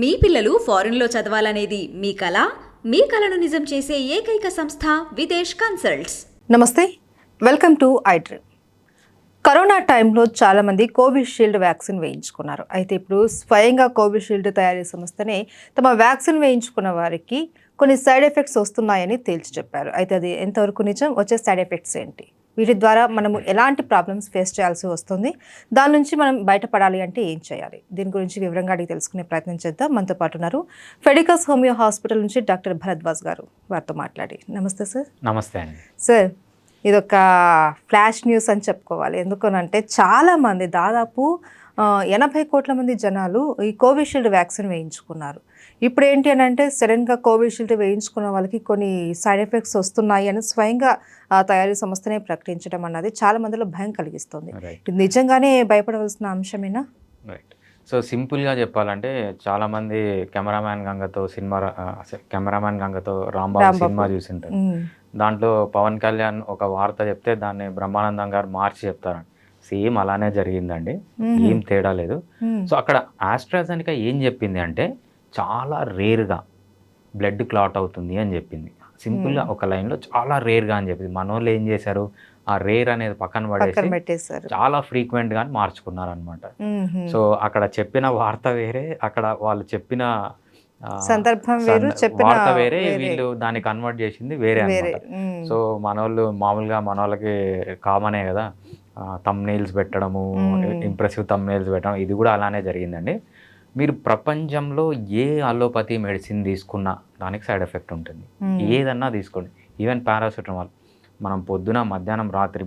మీ పిల్లలు ఫారెన్లో చదవాలనేది మీ కళ మీ కళను నిజం చేసే ఏకైక సంస్థ విదేశ్ కన్సల్ట్స్. నమస్తే వెల్కమ్ టు ఐడ్రీమ్. కరోనా టైంలో చాలామంది కోవిషీల్డ్ వ్యాక్సిన్ వేయించుకున్నారు. అయితే ఇప్పుడు స్వయంగా కోవిషీల్డ్ తయారీ సంస్థనే తమ వ్యాక్సిన్ వేయించుకున్న వారికి కొన్ని సైడ్ ఎఫెక్ట్స్ వస్తున్నాయని తేల్చి చెప్పారు. అయితే అది ఎంతవరకు నిజం? వచ్చే సైడ్ ఎఫెక్ట్స్ ఏంటి? వీటి ద్వారా మనము ఎలాంటి ప్రాబ్లమ్స్ ఫేస్ చేయాల్సి వస్తుంది దాని నుంచి మనం బయటపడాలి అంటే ఏం చేయాలి? దీని గురించి వివరంగా అడిగి తెలుసుకునే ప్రయత్నం చేద్దాం. మనతో పాటు ఉన్నారు ఫెడికస్ హోమియో హాస్పిటల్ నుంచి డాక్టర్ భరద్వాజ్ గారు వారితో మాట్లాడి. నమస్తే సార్. నమస్తే అండి. సార్ ఇదొక ఫ్లాష్ న్యూస్ అని చెప్పుకోవాలి. ఎందుకనంటే చాలామంది దాదాపు ఎనభై కోట్ల మంది జనాలు ఈ కోవిషీల్డ్ వ్యాక్సిన్ వేయించుకున్నారు. ఇప్పుడు ఏంటి అని అంటే సడన్గా కోవిషీల్డ్ వేయించుకున్న వాళ్ళకి కొన్ని సైడ్ ఎఫెక్ట్స్ వస్తున్నాయి అని స్వయంగా ఆ తయారీ సంస్థనే ప్రకటించడం అన్నది చాలా మందిలో భయం కలిగిస్తుంది. నిజంగానే భయపడవలసిన అంశమేనా? రైట్ సో సింపుల్గా చెప్పాలంటే చాలామంది కెమెరామ్యాన్ గంగతో సినిమా కెమెరామ్యాన్ గంగతో రాంబాబు. సినిమా చూసింటారు. దాంట్లో పవన్ కళ్యాణ్ ఒక వార్త చెప్తే దాన్ని బ్రహ్మానందం గారు మార్చి చెప్తారు. సేమ్ అలానే జరిగిందండి. ఏం తేడా లేదు. సో అక్కడ ఆస్ట్రాజెనికా ఏం చెప్పింది అంటే చాలా రేర్గా బ్లడ్ క్లాట్ అవుతుంది అని చెప్పింది. సింపుల్గా ఒక లైన్లో చాలా రేర్గా అని చెప్పింది. మన వాళ్ళు ఏం చేశారు? ఆ రేర్ అనేది పక్కన పడేసి చాలా ఫ్రీక్వెంట్గా మార్చుకున్నారు అనమాట సో అక్కడ చెప్పిన వార్త వేరే అక్కడ వాళ్ళు చెప్పిన సందర్భం వేరు, చెప్పిన వార్త వేరే. వీళ్ళు దాన్ని కన్వర్ట్ చేసింది వేరే ఉమ్, సో మనోళ్ళు మామూలుగా మన వాళ్ళకి కామనే కదా. తమ్ నెయిల్స్ పెట్టడము. ఇంప్రెసివ్ తమ్ నెయిల్స్ పెట్టడం ఇది కూడా అలానే జరిగిందండి. మీరు ప్రపంచంలో ఏ అలోపతి మెడిసిన్ తీసుకున్నా దానికి సైడ్ ఎఫెక్ట్ ఉంటుంది. ఏదన్నా తీసుకోండి. ఈవెన్ పారాసిటమాల్ మనం పొద్దున మధ్యాహ్నం రాత్రి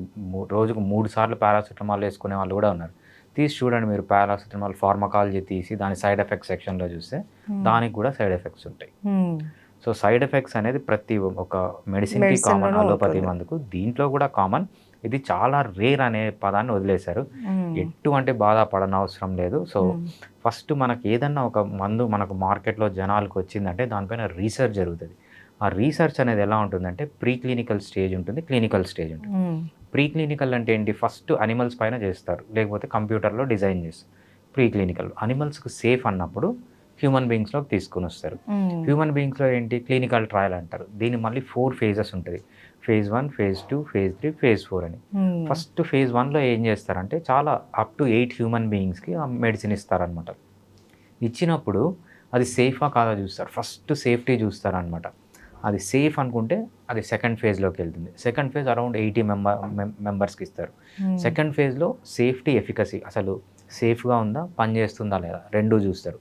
రోజుకు మూడు సార్లు పారాసిటమాల్ వేసుకునే వాళ్ళు కూడా ఉన్నారు. తీసి చూడండి మీరు పారాసిటమాల్ ఫార్మకాలజీ తీసి దాని సైడ్ ఎఫెక్ట్ సెక్షన్లో చూస్తే దానికి కూడా సైడ్ ఎఫెక్ట్స్ ఉంటాయి. సో సైడ్ ఎఫెక్ట్స్ అనేది ప్రతి ఒక మెడిసిన్కి కామన్ అలోపతి. మందుకు దీంట్లో కూడా కామన్ ఇది చాలా రేర్ అనే పదాన్ని వదిలేశారు. ఎటువంటి బాధ పడనవసరం లేదు. సో. ఫస్ట్ మనకి ఏదన్నా ఒక మందు మనకు మార్కెట్లో జనాలకు వచ్చిందంటే దానిపైన రీసెర్చ్ జరుగుతుంది. ఆ రీసెర్చ్ అనేది ఎలా ఉంటుందంటే ప్రీ క్లినికల్ స్టేజ్ ఉంటుంది క్లినికల్ స్టేజ్ ఉంటుంది. ప్రీ క్లినికల్ అంటే ఏంటి? ఫస్ట్ అనిమల్స్ పైన చేస్తారు లేకపోతే కంప్యూటర్లో డిజైన్ చేస్తారు. ప్రీ క్లినికల్ అనిమల్స్కి సేఫ్ అన్నప్పుడు హ్యూమన్ బీయింగ్స్లోకి తీసుకుని వస్తారు. హ్యూమన్ బీయింగ్స్లో ఏంటి? క్లినికల్ ట్రయల్ అంటారు. దీని మళ్ళీ ఫోర్ ఫేజెస్ ఉంటుంది. Phase one phase two phase three phase four అని. ఫస్ట్ ఫేజ్ వన్లో ఏం చేస్తారంటే చాలా అప్ టు ఎయిట్ హ్యూమన్ బీయింగ్స్కి ఆ మెడిసిన్ ఇస్తారనమాట ఇచ్చినప్పుడు అది సేఫా కాదా చూస్తారు. ఫస్ట్ సేఫ్టీ చూస్తారనమాట అది సేఫ్ అనుకుంటే అది సెకండ్ ఫేజ్లోకి వెళ్తుంది. Second phase around eighty member మెంబర్స్కి ఇస్తారు. సెకండ్ ఫేజ్లో సేఫ్టీ ఎఫికసీ అసలు సేఫ్గా ఉందా పని చేస్తుందా లేదా రెండు చూస్తారు.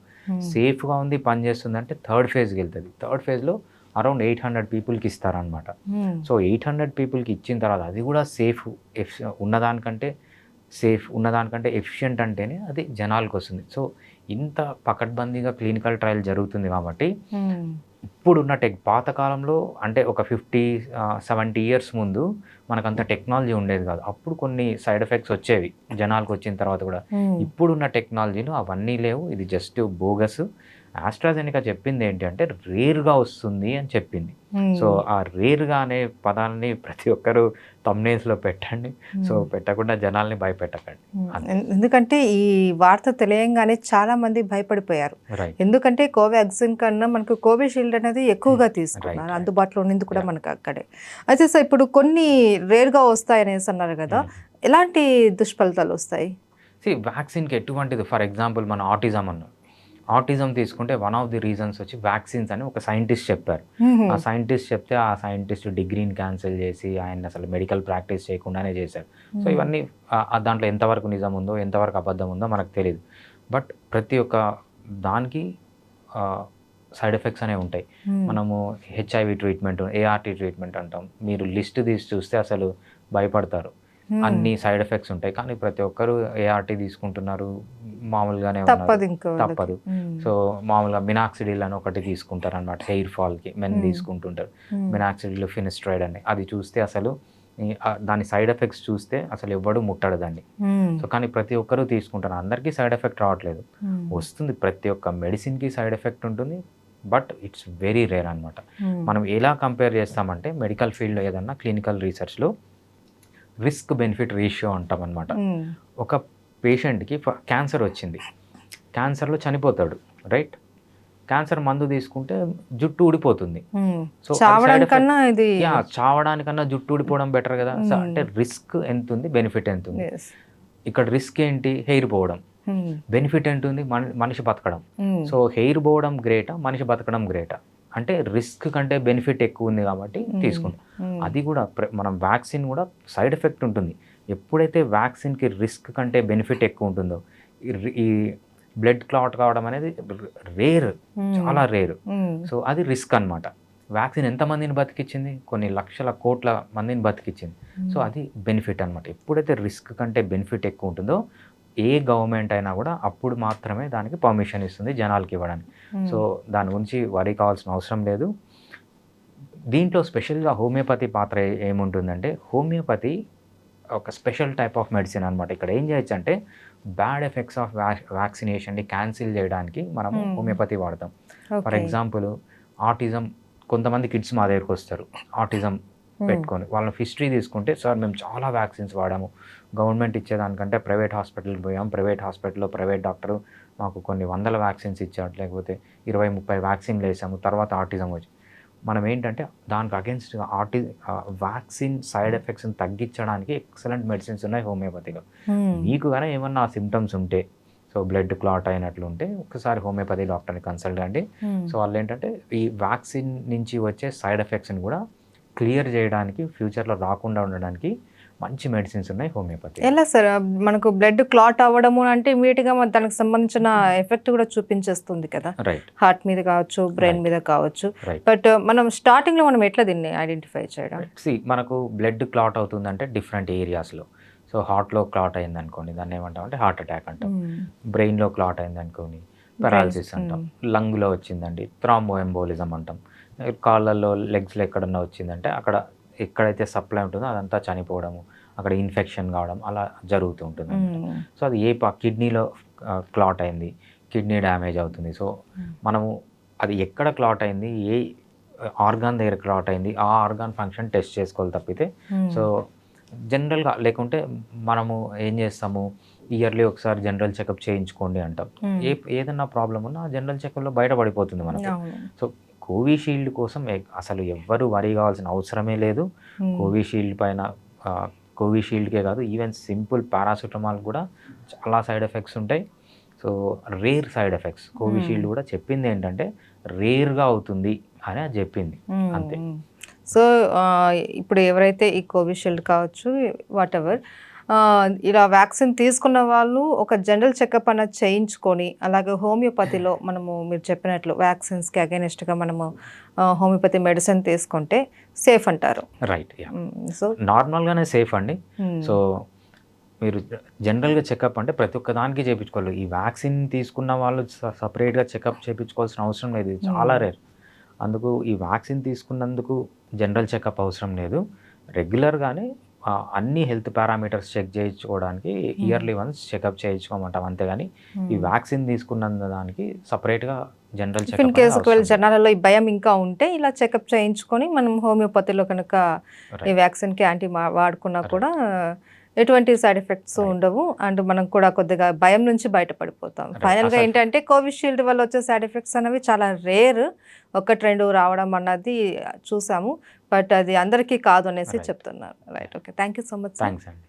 సేఫ్గా ఉంది పని చేస్తుంది అంటే థర్డ్ ఫేజ్కి వెళ్తుంది. థర్డ్ ఫేజ్లో అరౌండ్ ఎయిట్ హండ్రెడ్ పీపుల్కి ఇస్తారనమాట సో ఎయిట్ హండ్రెడ్ పీపుల్కి ఇచ్చిన తర్వాత అది కూడా సేఫ్ ఎఫ్ ఉన్నదానికంటే సేఫ్ ఉన్నదానికంటే ఎఫిషియంట్ అంటేనే అది జనాలకు వస్తుంది. సో ఇంత పకడ్బందీగా క్లినికల్ ట్రయల్ జరుగుతుంది కాబట్టి ఇప్పుడున్న టెక్ పాతకాలంలో అంటే ఒక ఫిఫ్టీ సెవెంటీ ఇయర్స్ ముందు మనకంత టెక్నాలజీ ఉండేది కాదు. అప్పుడు కొన్ని సైడ్ ఎఫెక్ట్స్ వచ్చేవి జనాలకు వచ్చిన తర్వాత కూడా. ఇప్పుడున్న టెక్నాలజీలో అవన్నీ లేవు. ఇది జస్ట్ బోగస్. ఆస్ట్రాజెనికా చెప్పింది ఏంటి అంటే రేర్గా వస్తుంది అని చెప్పింది. సో ఆ రేర్గా అనే పదాలని ప్రతి ఒక్కరు లో పెట్టండి. సో పెట్టకుండా జనాల్ని భయపెట్టకండి. ఎన్- ఎందుకంటే ఈ వార్త తెలియంగానే చాలా మంది భయపడిపోయారు. ఎందుకంటే కోవాక్సిన్ కన్నా మనకు కోవిషీల్డ్ అనేది ఎక్కువగా తీసుకున్నారు. అందుబాటులో ఉన్నది కూడా మనకు అక్కడే. అయితే సార్ ఇప్పుడు కొన్ని రేర్గా వస్తాయి అనేసి అన్నారు కదా ఎలాంటి దుష్ఫలితాలు వస్తాయి? సి వ్యాక్సిన్కి ఎటువంటిది? ఫర్ ఎగ్జాంపుల్ మన ఆటిజం అన్నాం ఆటిజం తీసుకుంటే వన్ ఆఫ్ ది రీజన్స్ వచ్చి వ్యాక్సిన్స్ అని ఒక సైంటిస్ట్ చెప్పారు. ఆ సైంటిస్ట్ చెప్తే ఆ సైంటిస్ట్ డిగ్రీని క్యాన్సిల్ చేసి ఆయన అసలు మెడికల్ ప్రాక్టీస్ చేయకుండానే చేశారు. సో ఇవన్నీ దాంట్లో ఎంతవరకు నిజం ఉందో ఎంతవరకు అబద్ధం ఉందో మనకు తెలియదు బట్ ప్రతి ఒక్క దానికి సైడ్ ఎఫెక్ట్స్ అనేవి ఉంటాయి. మనము హెచ్ఐవి ట్రీట్మెంట్ ఏఆర్టీ ట్రీట్మెంట్ అంటాం. మీరు లిస్ట్ తీసి చూస్తే అసలు భయపడతారు. అన్ని సైడ్ ఎఫెక్ట్స్ ఉంటాయి. కానీ ప్రతి ఒక్కరు ఏఆర్టీ తీసుకుంటున్నారు. మామూలుగానే. తప్పదు. తప్పదు. సో మామూలుగా మినాక్సిడిల్ అని ఒకటి తీసుకుంటారు అనమాట హెయిర్ ఫాల్కి మెన్. తీసుకుంటుంటారు. మినాక్సిడిల్ ఫినిస్ట్రైడ్ అని. అది చూస్తే అసలు దాని సైడ్ ఎఫెక్ట్స్ చూస్తే అసలు ఎవ్వడు ముట్టడు దాన్ని సో కానీ ప్రతి ఒక్కరూ తీసుకుంటారు. అందరికీ సైడ్ ఎఫెక్ట్ రావట్లేదు. వస్తుంది ప్రతి ఒక్క మెడిసిన్కి సైడ్ ఎఫెక్ట్ ఉంటుంది. బట్ ఇట్స్ వెరీ రేర్ అనమాట మనం ఎలా కంపేర్ చేస్తామంటే మెడికల్ ఫీల్డ్లో ఏదన్నా క్లినికల్ రీసెర్చ్లో రిస్క్ బెనిఫిట్ రేషియో అంటాం అనమాట ఒక పేషెంట్కి క్యాన్సర్ వచ్చింది. క్యాన్సర్లో చనిపోతాడు రైట్ క్యాన్సర్ మందు తీసుకుంటే జుట్టు ఊడిపోతుంది. సో అది చావడానికన్నా ఇది చావడానికన్నా జుట్టు ఊడిపోవడం బెటర్ కదా. సో అంటే రిస్క్ ఎంత ఉంది బెనిఫిట్ ఎంత ఉంది. ఇక్కడ రిస్క్ ఏంటి? హెయిర్ పోవడం. బెనిఫిట్ ఎంత ఉంది మన- మనిషి బతకడం. సో హెయిర్ పోవడం గ్రేటా మనిషి బతకడం గ్రేటా అంటే రిస్క్ కంటే బెనిఫిట్ ఎక్కువ ఉంది కాబట్టి తీసుకుంటాం. అది కూడా మనం వ్యాక్సిన్ కూడా సైడ్ ఎఫెక్ట్ ఉంటుంది. ఎప్పుడైతే వ్యాక్సిన్కి రిస్క్ కంటే బెనిఫిట్ ఎక్కువ ఉంటుందో ఈ బ్లడ్ క్లాట్ కావడం అనేది రేర్. చాలా రేర్. సో అది రిస్క్ అన్నమాట. వ్యాక్సిన్ ఎంతమందిని బతికిచ్చింది? కొన్ని లక్షల కోట్ల మందిని బతికిచ్చింది. సో అది బెనిఫిట్ అన్నమాట. ఎప్పుడైతే రిస్క్ కంటే బెనిఫిట్ ఎక్కువ ఉంటుందో ఏ గవర్నమెంట్ అయినా కూడా అప్పుడు మాత్రమే దానికి పర్మిషన్ ఇస్తుంది జనాలకి ఇవ్వడానికి. సో దాని గురించి వరి కావాల్సిన అవసరం లేదు. దీంట్లో స్పెషల్గా హోమియోపతి పాత్ర ఏముంటుందంటే హోమియోపతి ఒక స్పెషల్ టైప్ ఆఫ్ మెడిసిన్ అనమాట ఇక్కడ ఏం చేయొచ్చు అంటే బ్యాడ్ ఎఫెక్ట్స్ ఆఫ్ వ్యాక్సినేషన్ని క్యాన్సిల్ చేయడానికి మనం Hmm. హోమియోపతి వాడతాం. ఫర్. ఎగ్జాంపుల్ ఆటిజం కొంతమంది కిడ్స్ మా దగ్గరికి వస్తారు. ఆటిజం పెట్టుకొని వాళ్ళ హిస్టరీ తీసుకుంటే సార్ మేము చాలా వ్యాక్సిన్స్ వాడాము. గవర్నమెంట్ ఇచ్చేదానికంటే ప్రైవేట్ హాస్పిటల్కి పోయాం. ప్రైవేట్ హాస్పిటల్లో ప్రైవేట్ డాక్టర్ మాకు కొన్ని వందల వ్యాక్సిన్స్ ఇచ్చాడు లేకపోతే ఇరవై ముప్పై వ్యాక్సిన్లు వేసాము. తర్వాత ఆటిజం వచ్చి. మనం ఏంటంటే దానికి అగేన్స్ట్ ఆటి వ్యాక్సిన్ సైడ్ ఎఫెక్ట్స్ని తగ్గించడానికి ఎక్సలెంట్ మెడిసిన్స్ ఉన్నాయి హోమియోపతిలో. మీకు కానీ ఏమన్నా సిమ్టమ్స్ ఉంటే సో బ్లడ్ క్లాట్ అయినట్లు ఉంటే ఒకసారి హోమియోపతి డాక్టర్ని కన్సల్ట్ అండి. సో వాళ్ళు ఏంటంటే ఈ వ్యాక్సిన్ నుంచి వచ్చే సైడ్ ఎఫెక్ట్స్ని కూడా క్లియర్ చేయడానికి ఫ్యూచర్లో రాకుండా ఉండడానికి మంచి మెడిసిన్స్ ఉన్నాయి హోమియోపతి. ఎలా సార్? మనకు బ్లడ్ క్లాట్ అవ్వడము అంటే ఇమీడియట్గా మన దానికి సంబంధించిన ఎఫెక్ట్ కూడా చూపించేస్తుంది కదా? రైట్ హార్ట్ మీద కావచ్చు బ్రెయిన్. మీద కావచ్చు. బట్ మనం స్టార్టింగ్లో మనం ఎట్లా దీన్ని ఐడెంటిఫై చేయడం? సి మనకు బ్లడ్ క్లాట్ అవుతుందంటే డిఫరెంట్ ఏరియాస్లో. సో హార్ట్లో క్లాట్ అయింది అనుకోండి దాన్ని ఏమంటాం అంటే హార్ట్ అటాక్ అంటాం. బ్రెయిన్లో క్లాట్ అయింది అనుకోని పెరాలసిస్ అంటాం. లంగ్లో వచ్చిందండి థ్రాంబో ఎంబోలిజం అంటాం. కాళ్ళల్లో లెగ్స్లో ఎక్కడన్నా వచ్చిందంటే అక్కడ ఎక్కడైతే సప్లై ఉంటుందో అదంతా చనిపోవడము అక్కడ ఇన్ఫెక్షన్ కావడం అలా జరుగుతూ ఉంటుంది సో అది ఏ కిడ్నీలో క్లాట్ అయింది కిడ్నీ డ్యామేజ్ అవుతుంది. సో మనము అది ఎక్కడ క్లాట్ అయింది ఏ ఆర్గాన్ దగ్గర క్లాట్ అయింది ఆ ఆర్గాన్ ఫంక్షన్ టెస్ట్ చేసుకోవాలి తప్పితే సో జనరల్గా లేకుంటే మనము ఏం చేస్తాము ఇయర్లీ ఒకసారి జనరల్ చెకప్ చేయించుకోండి అంటాం. ఏ ఏదన్నా ప్రాబ్లం ఉన్నా జనరల్ చెకప్లో బయటపడిపోతుంది మనకి. సో కోవిషీల్డ్ కోసం అసలు ఎవ్వరు వరి కావాల్సిన అవసరమే లేదు. కోవిషీల్డ్ పైన కోవిషీల్డ్కే కాదు ఈవెన్ సింపుల్ పారాసిటమాల్ కూడా చాలా సైడ్ ఎఫెక్ట్స్ ఉంటాయి. So rare side effects. Covishield కూడా చెప్పింది ఏంటంటే రేర్గా అవుతుంది అని అది చెప్పింది. అంతే. సో ఇప్పుడు ఎవరైతే ఈ కోవిషీల్డ్ కావచ్చు వాట్ ఎవర్ ఇలా వ్యాక్సిన్ తీసుకున్న వాళ్ళు ఒక జనరల్ చెకప్ అన్నది చేయించుకొని అలాగే హోమియోపతిలో మనము మీరు చెప్పినట్లు వ్యాక్సిన్స్కి అగైనెస్ట్గా మనము హోమియోపతి మెడిసిన్ తీసుకుంటే సేఫ్ అంటారు. రైట్ సో నార్మల్గానే సేఫ్ అండి. సో మీరు జనరల్గా చెకప్ అంటే ప్రతి ఒక్క దానికి చేయించుకోవాలి. ఈ వ్యాక్సిన్ తీసుకున్న వాళ్ళు సపరేట్గా చెకప్ చేయించుకోవాల్సిన అవసరం లేదు. చాలా రేర్. అందుకు ఈ వ్యాక్సిన్ తీసుకున్నందుకు జనరల్ చెకప్ అవసరం లేదు. రెగ్యులర్గానే అన్ని హెల్త్ పారామీటర్స్ చెక్ చేయించుకోవడానికి ఇయర్లీ వన్స్ చెకప్ చేయించుకోమంటాం అంతేగాని ఈ వ్యాక్సిన్ తీసుకున్నందు దానికి సపరేట్గా జనరల్ ఇన్ కేసు ఒకవేళ జనాలలో ఈ భయం ఇంకా ఉంటే ఇలా చెకప్ చేయించుకొని మనం హోమియోపతిలో కనుక ఈ వ్యాక్సిన్కి యాంటీ వాడుకున్నా కూడా ఎటువంటి సైడ్ ఎఫెక్ట్స్ ఉండవు. అండ్ మనం కూడా కొద్దిగా భయం నుంచి బయటపడిపోతాం. ఫైనల్గా ఏంటంటే కోవిషీల్డ్ వల్ల వచ్చే సైడ్ ఎఫెక్ట్స్ అనేవి చాలా రేర్ ఒకటి రెండు రావడం అన్నది చూసాము. బట్ అది అందరికీ కాదు అనేసి. చెప్తున్నారు. Right okay thank you so much thanks అండి.